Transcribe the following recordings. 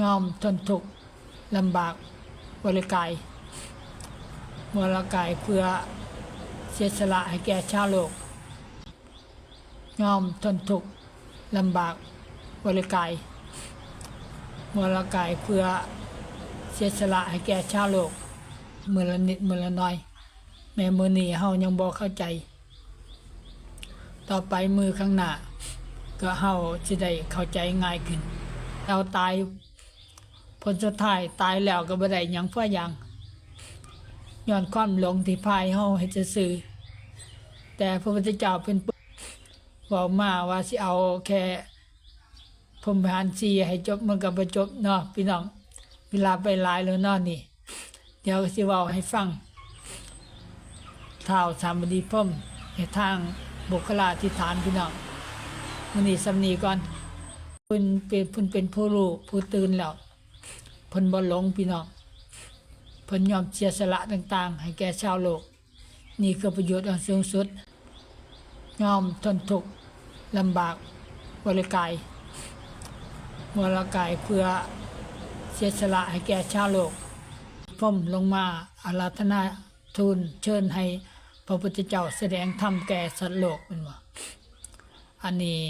ยอมทนทุกข์ลำบากบริกายบริกายเพื่อเสียสละให้แก่ชาวโลก ยอมทนทุกข์ลำบากบริกายบริกายเพื่อเสียสละให้แก่ชาวโลกมือละนิดมือละน้อย แม่มือนี้เฮายังบ่เข้าใจ ต่อไปมือข้างหน้าก็เฮาสิได้เข้าใจง่ายขึ้น เราตาย ผลสุดท้ายตายแล้วก็บ่ได้หยังเพื่อหยังย้อนความหลงที่พายเฮาให้จะสื่อแต่พระพุทธเจ้าเป็นบอกมาว่าสิเอาแค่พรมวิหารสีให้จบมันก็บ่จบเนาะพี่น้องเวลาไปหลายแล้วเนาะนี่ เดี๋ยวสิเว้าให้ฟังท้าวสามบดีพรมในทางบุคลาธิฐานพี่น้องมันนี้สำนีก่อนเพิ่นเป็นเพิ่นเป็นผู้รู้ผู้ตื่นแล้ว เพิ่นบ่หลงพี่น้องเพิ่นยอมเสียสละต่างๆ ให้แก่ชาวโลก นี่คือประโยชน์อันสูงสุด ยอมทนทุกข์ลำบากบริกายบริกายเพื่อเสียสละให้แก่ชาวโลกพรหมลงมาอาราธนาทูลเชิญให้พระพุทธเจ้าแสดงธรรมแก่สัตว์โลกเป็นว่าอันนี้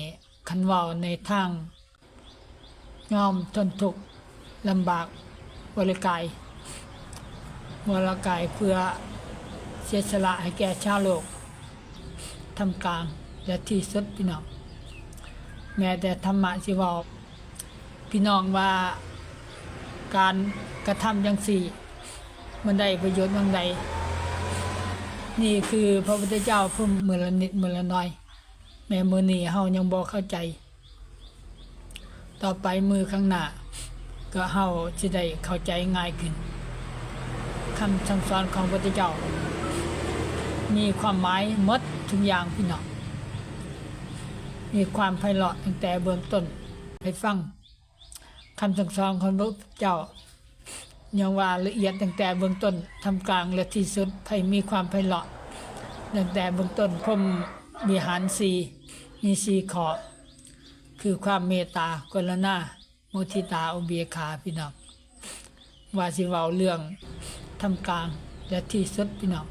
คันว่าในทางยอมทนทุกข์ ลำบากบริกายบริกายเพื่อเสียสละให้แก่ชาวโลกทำกลางและที่สุดพี่น้อง แม้แต่ธรรมะสิเวาพี่น้องว่าการกระทำอย่างสี่ มันได้ประโยชน์บางใด นี่คือพระพุทธเจ้าพุ่มมือละนิดมือละน้อย แม่มือนี้เฮายังบ่เข้าใจ ต่อไปมือข้างหน้า ก็เฮาสิได้เข้าใจง่ายขึ้นคำสั่งสอนของพระเจ้า มีความหมายมดทุกอย่างพี่น้องมีความไพเราะตั้งแต่เบื้องต้นไปฟังคำสั่งสอนของพระเจ้ายังว่าละเอียดตั้งแต่เบื้องต้นทำกลางและที่สุดให้มีความไพเราะตั้งแต่เบื้องต้นพรมมีหารสีมีสีขอ คือความเมตตากรุณา มุทิตาอุเบกขาพี่น้องว่าสิเว้าเรื่องทำกลางและที่สุดพี่น้อง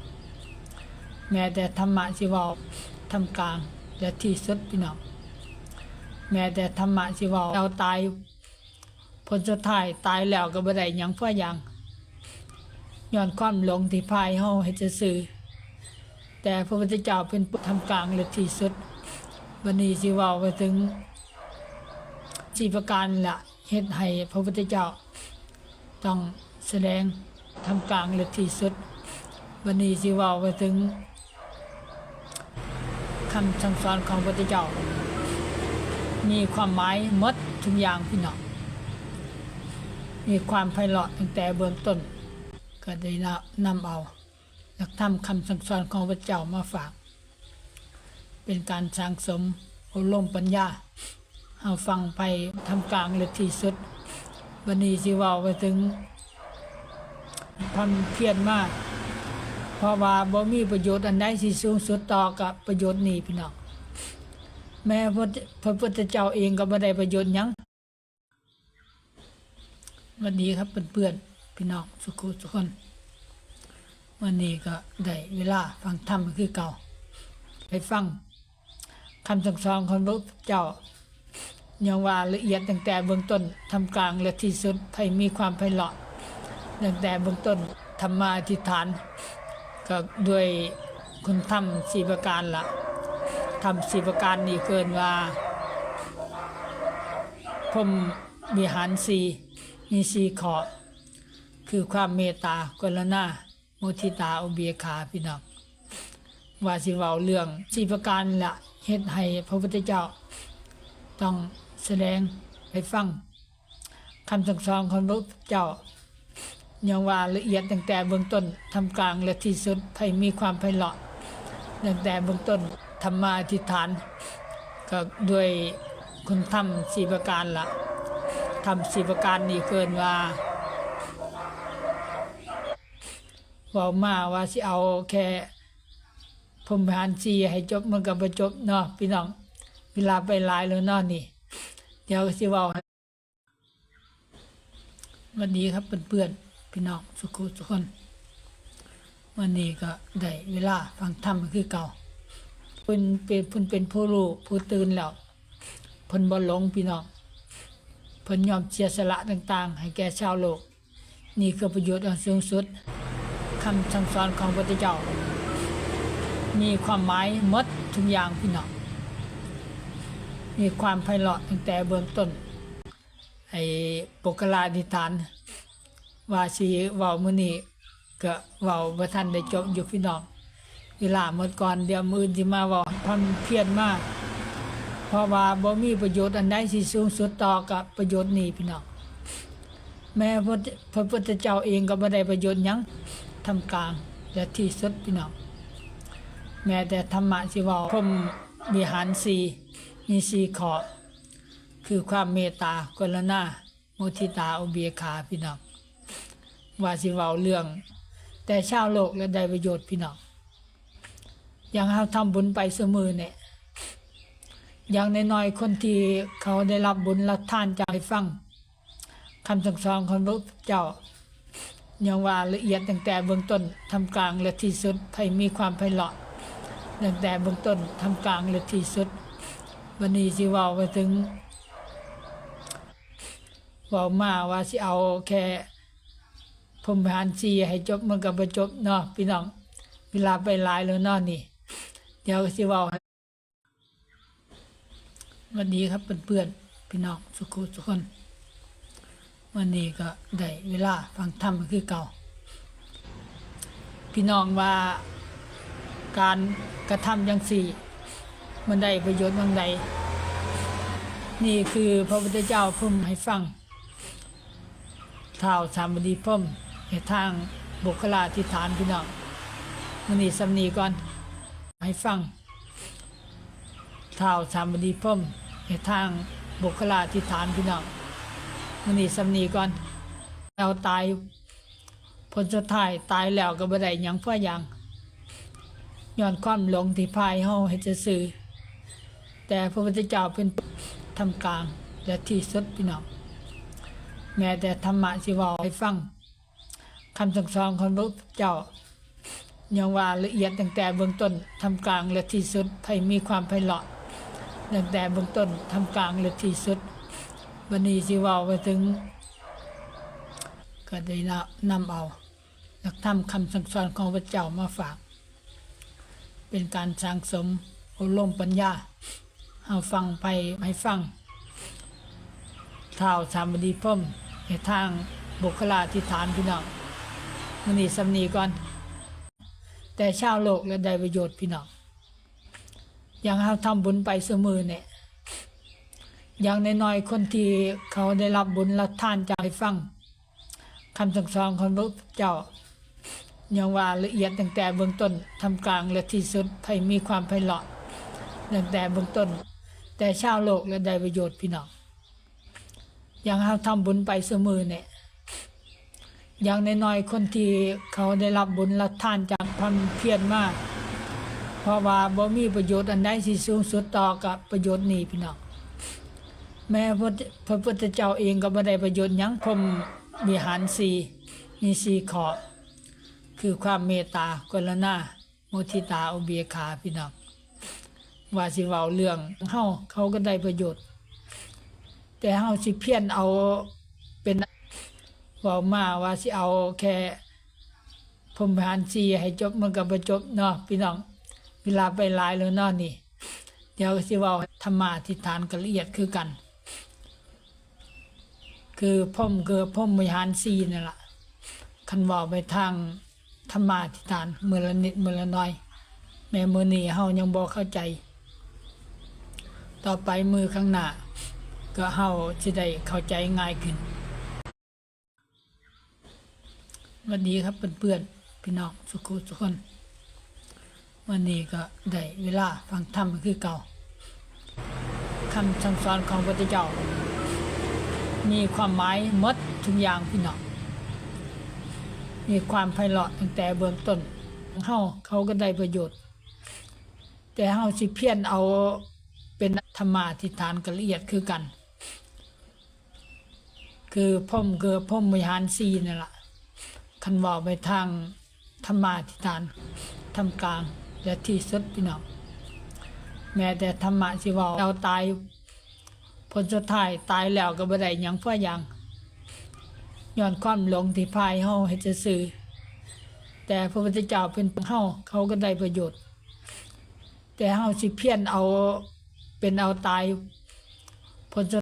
แม้แต่ธรรมะสิเว้าทำกลางและที่สุดพี่น้องแม้แต่ธรรมะสิเว้าเราตายผลสุดท้ายตายแล้วก็บ่ได้หยังเพื่อหยังย้อนความหลงที่พายเฮาให้จะสื่อแต่พระพุทธเจ้าเป็นผู้ทำกลางและที่สุดวันนี้สิเว้าไปถึงสี่ประการละ เฮ็ดให้พระพุทธเจ้า ต้องแสดงทำกลางและที่สุดวันนี้สิว้าไปถึงคำสั่งสอนของพระพุทธเจ้า มีความหมายมดทุกอย่างพี่น้องมีความไพเราะตั้งแต่เบื้องต้น ก็ได้นำเอาหลักธรรมคำสั่งสอนของพระเจ้ามาฝาก เป็นการสร้างสมอบรมปัญญา เอาฟังไปทำกลางเลยที่สุด วันนี้สิว่าไปถึงความเพียรมาก เพราะว่าบ่มีประโยชน์อันใดที่สูงสุดต่อกับประโยชน์นี้พี่น้องแม้พระพระพุทธเจ้าเองก็บ่ได้ประโยชน์ยังวันนี้ครับเพื่อนๆพี่น้องสุขุทุกคนวันนี้ก็ได้เวลาฟังธรรมคือเก่า ไปฟังคำสั่งสอนของพระเจ้า ยังว่าละเอียดตั้งแต่เบื้องต้นทำกลางและที่สุดให้มีความไพเราะตั้งแต่เบื้องต้นธรรมาธิษฐาน ก็ด้วยคุณธรรมสีประการละทำสีประการนี้เกินว่าพรมวิหารสีมีสีขอคือความเมตตากรุณามุทิตาอุเบกขาพี่น้องว่าสิเว้าเรื่องสีประการละเฮ็ดให้พระพุทธเจ้าต้อง แสดงให้ฟังคำสั่งสอนของพระเจ้ายังว่าละเอียดตั้งแต่เบื้องต้นทำกลางและที่สุดให้มีความไพเราะตั้งแต่เบื้องต้นธรรมาธิษฐาน ก็ด้วยคุณธรรมสีประการละทำสีประการนี้เกินว่าบอกมาว่าสิเอาแค่พรมหารสีให้จบมันก็บ่จบเนาะพี่น้องเวลาไปหลายแล้วเนาะนี่ ดี๋ยวสิเว้าวันดีครับเพื่อนๆพี่น้องสุขุทุกคน วันนี้ก็ได้เวลาฟังธรรมคือเก่าเพิ่นเป็นเพิ่นเป็นผู้รู้ผู้ตื่นแล้วเพิ่นบ่หลงพี่น้องเพิ่นยอมเสียสละต่าง ๆ ให้แก่ชาวโลก นี่คือประโยชน์อันสูงสุดคำสั่งสอนของพระพุทธเจ้า มีความหมายมดทุกอย่างพี่น้อง มีความไพเราะตั้งแต่เบื้องต้น ไอ้ปกลาธิฐาน ว่าสิเว้ามื้อนี้ก็เว้าบ่ทันได้จบอยู่พี่น้องเวลาหมดก่อนเดี๋ยวมื้ออื่นสิมาเว้าพร้อมเพรียนมากเพราะว่าบ่มีประโยชน์อันใดสิสูงสุดต่อกับประโยชน์นี้พี่น้องแม้พระพระพุทธเจ้าเองก็บ่ได้ประโยชน์หยังทำกลางและที่สุดพี่น้องแม้แต่ธรรมะสิเว้าพรมวิหารสี่ มีสี่ขอคือความเมตตากรุณามุทิตาอุเบกขาพี่น้องว่าสิเว้าเรื่อง แต่ชาวโลกและได้ประโยชน์พี่น้องอย่างเราทำบุญไปเสมอเนี่ยอย่างน้อยๆคนที่เขาได้รับบุญรับทานจากให้ฟังคำสั่งสอนของพระเจ้าอย่างว่าละเอียดตั้งแต่เบื้องต้นทำกลางและที่สุดให้มีความไพเราะตั้งแต่เบื้องต้นทำกลางและที่สุด วันนี้สิว่าไปถึงว่ามาว่าสิเอาแค่พรมหารสีให้จบมันก็บ่จบเนาะพี่น้องเวลาไปหลายแล้วเนาะนี่ เดี๋ยวสิว่าวันนี้ครับเพื่อนๆพี่น้องสุขุทุกคน วันนี้ก็ได้เวลาฟังธรรมคือเก่า พี่น้องว่าการกระทำอย่างสี่ มันได้ประโยชน์บางใด นี่คือพระพุทธเจ้าพุ่มให้ฟังท้าวสามบดีพุ่มให้ทางบุคลาธิฐานพี่น้องมันนี่สำนีก่อน ให้ฟังท้าวสามบดีพุ่มให้ทางบุคลาธิฐานพี่น้องมันนี่สำนีก่อนเราตายผลสุดท้ายตายแล้วก็บ่ได้ยังเพื่อยังย้อนความหลงที่พายเฮาให้จะสื่อ แต่พระพุทธเจ้าเป็นทำกลางและที่สุดพี่น้องแม้แต่ธรรมะสิเว่าให้ฟังคำสั่งสอนของพระพุทธเจ้ายังว่าละเอียดตั้งแต่เบื้องต้นทำกลางและที่สุดให้มีความไพเราะตั้งแต่เบื้องต้นทำกลางและที่สุดวันนี้สิวาไปถึงก็ได้นำเอาหลักธรรมคำสั่งสอนของพระเจ้ามาฝาก เป็นการสร้างสมอบรมปัญญา เอาฟังไปให้ฟังท้าวสามบดีพ่มให้ทางบุคลาธิฐานพี่น้องมันนี่สำนีก่อน แต่ชาวโลกและได้ประโยชน์พี่น้องอย่างเราทำบุญไปเสมอเนี่ยอย่างน้อยๆคนที่เขาได้รับบุญรับทานจากให้ฟังคำสั่งสอนของพระเจ้าอย่างว่าละเอียดตั้งแต่เบื้องต้นทำกลางและที่สุดให้มีความไพเราะตั้งแต่เบื้องต้น แต่ชาวโลกและได้ประโยชน์พี่น้องอย่างเราทำบุญไปเสมอเนี่ยอย่างน้อยๆคนที่เขาได้รับบุญรับทานจากความเพียรมาก เพราะว่าบ่มีประโยชน์อันใดสิสูงสุดต่อกับประโยชน์นี้พี่น้องแม้พระพระพุทธเจ้าเองก็บ่ได้ประโยชน์ยังพรหมวิหารสีมีสีขอ คือความเมตตากรุณามุทิตาอุเบกขาพี่น้อง ว่าสิเว้าเรื่องเฮาเขาก็ได้ประโยชน์ แต่เฮาสิเพี้ยนเอาเป็นเว้ามาว่าสิเอาแค่พรมหารสีให้จบมันก็บ่จบเนาะพี่น้อง เวลาไปหลายแล้วเนาะนี่ เดี๋ยวสิเว้าธรรมาทิฏฐานก็ละเอียดคือกัน คือพ่อมคือพ่อมหารสีนั่นล่ะคันเว่าไปทางธรรมาธิฐานมือละนิดมือละน้อยแม่มือนี้เฮายังบ่เข้าใจ ต่อไปมือข้างหน้า ก็เฮาสิได้เข้าใจง่ายขึ้นวัสดีครับเพื่อนๆพี่น้องสุขุทุคน วันนี้ก็ได้เวลาฟังธรรมคือเก่าคำสั่งสอนของพระพุทธเจ้า มีความหมายมดทุกอย่างพี่น้องมีความไพเราะตั้งแต่เบื้องต้นเฮาเขาก็ได้ประโยชน์ แต่เฮาสิเพี้ยนเอา ธรรมาธิฐานกันละเอียดคือกัน คือพ่อมคือพ่อมบริหารซีนั่นล่ะคันว่าไปทางธรรมาธิฐานทำกลางและที่สุดพี่น้องแม้แต่ธรรมะสิว่าเราตายผลสุดท้ายตายแล้วก็บ่ได้หยังเพราะหยังย้อนความหลงที่พายเฮาให้จะซื้อแต่พระพุทธเจ้าเป็นเฮาเขาก็ได้ประโยชน์ แต่เฮาสิเพี้ยนเอา เป็นเอาตายผล